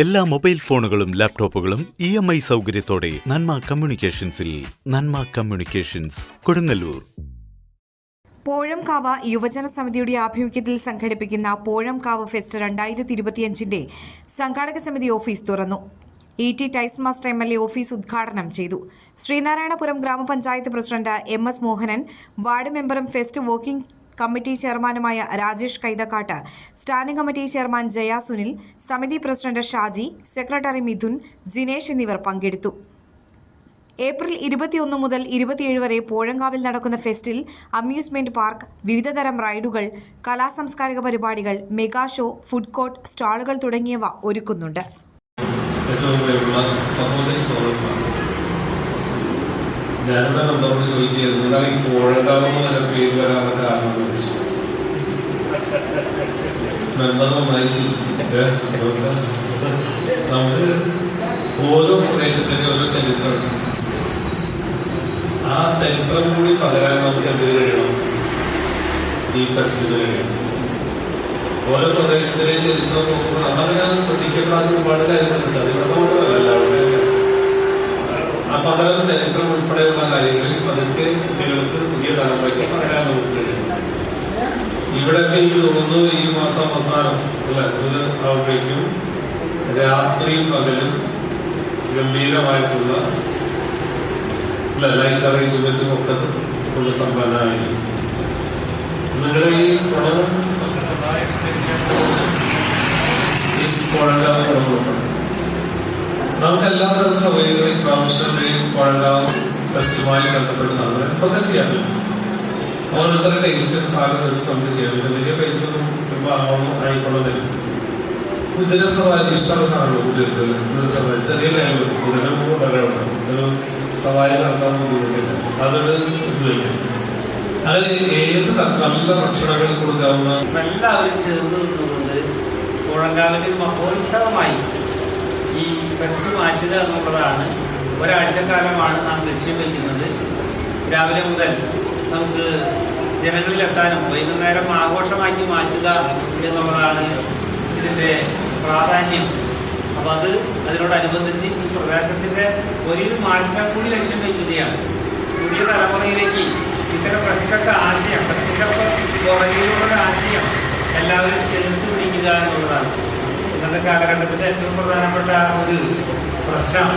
എല്ലാ മൊബൈൽ ഫോണുകളും ലാപ്ടോപ്പുകളും ഇ എം ഐ സൗകര്യത്തോടെ നന്മ കമ്മ്യൂണിക്കേഷൻസിൽ നന്മ കമ്മ്യൂണിക്കേഷൻസ് കൊടുങ്ങല്ലൂർ. പോഴംകാവ് യുവജന സമിതിയുടെ ആഭിമുഖ്യത്തിൽ സംഘടിപ്പിക്കുന്ന പോഴംകാവ് ഫെസ്റ്റ് രണ്ടായിരത്തി ഇരുപത്തിയഞ്ചിന്റെ സംഘാടക സമിതി ഓഫീസ് തുറന്നു. E T Taison Master M L A office ഉദ്ഘാടനം ചെയ്തു. ശ്രീനാരായണപുരം ഗ്രാമപഞ്ചായത്ത് president M S Mohanan ward മെമ്പറും ഫെസ്റ്റ് വർക്കിംഗ് കമ്മിറ്റി ചെയർമാനുമായ Rajesh Kaithakkattu standing committee chairman Jaya Sunil സമിതി പ്രസിഡന്റ് ഷാജി സെക്രട്ടറി മിഥുൻ ജിനേഷ് എന്നിവർ പങ്കെടുത്തു. ഏപ്രിൽ ഇരുപത്തിയൊന്ന് മുതൽ ഇരുപത്തിയേഴ് വരെ പോഴങ്കാവിൽ നടക്കുന്ന ഫെസ്റ്റിൽ അമ്യൂസ്മെന്റ് പാർക്ക് വിവിധതരം റൈഡുകൾ കലാസാംസ്കാരിക പരിപാടികൾ മെഗാ ഷോ ഫുഡ് കോർട്ട് സ്റ്റാളുകൾ തുടങ്ങിയവ ഒരുക്കുന്നുണ്ട്. നമ്മളോട് ചോദിക്കുന്നത് എന്താണ് ഈ എന്ന പേര് വരാനുള്ള കാരണം ചോദിച്ചു നന്നായി ചിരിച്ചിട്ട് നമുക്ക് ഓരോ പ്രദേശത്തിന്റെ ഓരോ ചരിത്രമുണ്ട് ആ ചരിത്രം കൂടി പകരാൻ നമുക്ക് എന്ത് കഴിയണം? ഈ ഫെസ്റ്റിവൽ ഓരോ പ്രദേശത്തിലെ ചരിത്രം നോക്കുമ്പോൾ നമ്മളതിനെ ശ്രദ്ധിക്കേണ്ട ഒരുപാട് കാര്യങ്ങളുണ്ട്. അവിടെ അപ്പൊ അത്തരം ചരിത്രം ഉൾപ്പെടെയുള്ള കാര്യങ്ങളിൽ പതുക്കെ കുട്ടികൾക്ക് പുതിയ തലമുറയ്ക്ക് പകരാൻ നമുക്ക് കഴിയും. ഇവിടെയൊക്കെ എനിക്ക് തോന്നുന്നു ഈ മാസം അവസാനം അല്ല? ആവുമ്പോഴേക്കും രാത്രിയും പകലും ഗംഭീരമായിട്ടുള്ള ലൈറ്റ് അറേഞ്ച്മെന്റും ഒക്കെ ഉള്ള സമ്പന്നമായി നിങ്ങളുടെ ഈ കുളം ഈ കുഴങ്കാവ് കുളങ്ങളുണ്ട് നമുക്ക് എല്ലാത്തരം സൗകര്യങ്ങളും പ്രാവശ്യത്തെയും കുഴങ്കാവ് ഫെസ്റ്റുമായി ബന്ധപ്പെട്ട് നമ്മൾ എന്തൊക്കെ ചെയ്യാൻ പറ്റും. ഓരോരുത്തരുടെ ടേസ്റ്റും സാധനം വെച്ച് നമുക്ക് ചെയ്യാൻ പറ്റും. വലിയ പൈസ ഒന്നും ഇപ്പൊ കുതിര സവാരി ഇഷ്ടമുള്ള ഇഷ്ടമുള്ള സാധനങ്ങൾ കുതിര സവാരി ചെറിയ ലൈവ് കുതിര വളരെ കുതിര സവാരി നടത്താൻ ബുദ്ധിമുട്ടില്ല. അതൊരു ഇതുമില്ല അതിന് ഏത് നല്ല ഭക്ഷണങ്ങൾ കൊടുക്കാവുന്ന എല്ലാവരും ചേർന്ന് നിന്നുകൊണ്ട് പുഴങ്കാവിന്റെ മഹോത്സവമായി. ഈ ഫെസ്റ്റ് മാറ്റുക എന്നുള്ളതാണ്. ഒരാഴ്ചക്കാലമാണ് നാം ലക്ഷ്യം വയ്ക്കുന്നത് രാവിലെ മുതൽ നമുക്ക് ജനങ്ങളിലെത്താനും വൈകുന്നേരം ആഘോഷമാക്കി മാറ്റുക എന്നുള്ളതാണ് ഇതിന്റെ പ്രാധാന്യം. അപ്പോൾ അത് അതിനോടനുബന്ധിച്ച് ഈ പ്രദേശത്തിന്റെ വലിയൊരു മാറ്റം കൂടി ലക്ഷ്യം വയ്ക്കുകയാണ് പുതിയ തലമുറയിലേക്ക് ഇത്തരം ഫെസ്റ്റൊക്കെ ആശയം ഫെസ്റ്റിന്റെ പുറകിലുള്ള ആശയം എല്ലാവരും ചേർത്ത് പിടിക്കുക എന്നുള്ളതാണ്. ഇന്നത്തെ കാലഘട്ടത്തിന്റെ ഏറ്റവും പ്രധാനപ്പെട്ട ഒരു പ്രശ്നം